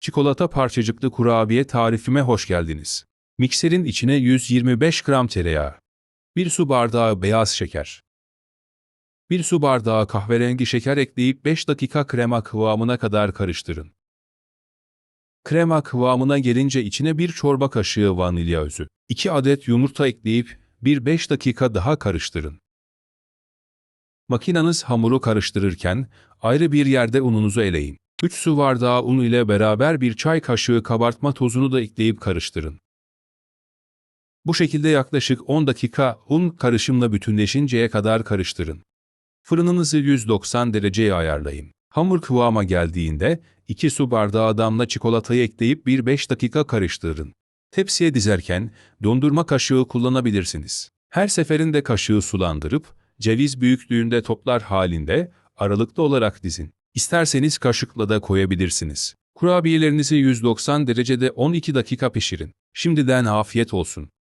Çikolata parçacıklı kurabiye tarifime hoş geldiniz. Mikserin içine 125 gram tereyağı, 1 su bardağı beyaz şeker, 1 su bardağı kahverengi şeker ekleyip 5 dakika krema kıvamına kadar karıştırın. Krema kıvamına gelince içine 1 çorba kaşığı vanilya özü, 2 adet yumurta ekleyip 1-5 dakika daha karıştırın. Makinanız hamuru karıştırırken ayrı bir yerde ununuzu eleyin. 3 su bardağı un ile beraber bir çay kaşığı kabartma tozunu da ekleyip karıştırın. Bu şekilde yaklaşık 10 dakika un karışımla bütünleşinceye kadar karıştırın. Fırınınızı 190 dereceye ayarlayın. Hamur kıvama geldiğinde 2 su bardağı damla çikolatayı ekleyip 1-5 dakika karıştırın. Tepsiye dizerken dondurma kaşığı kullanabilirsiniz. Her seferinde kaşığı sulandırıp ceviz büyüklüğünde toplar halinde aralıklı olarak dizin. İsterseniz kaşıkla da koyabilirsiniz. Kurabiyelerinizi 190 derecede 12 dakika pişirin. Şimdiden afiyet olsun.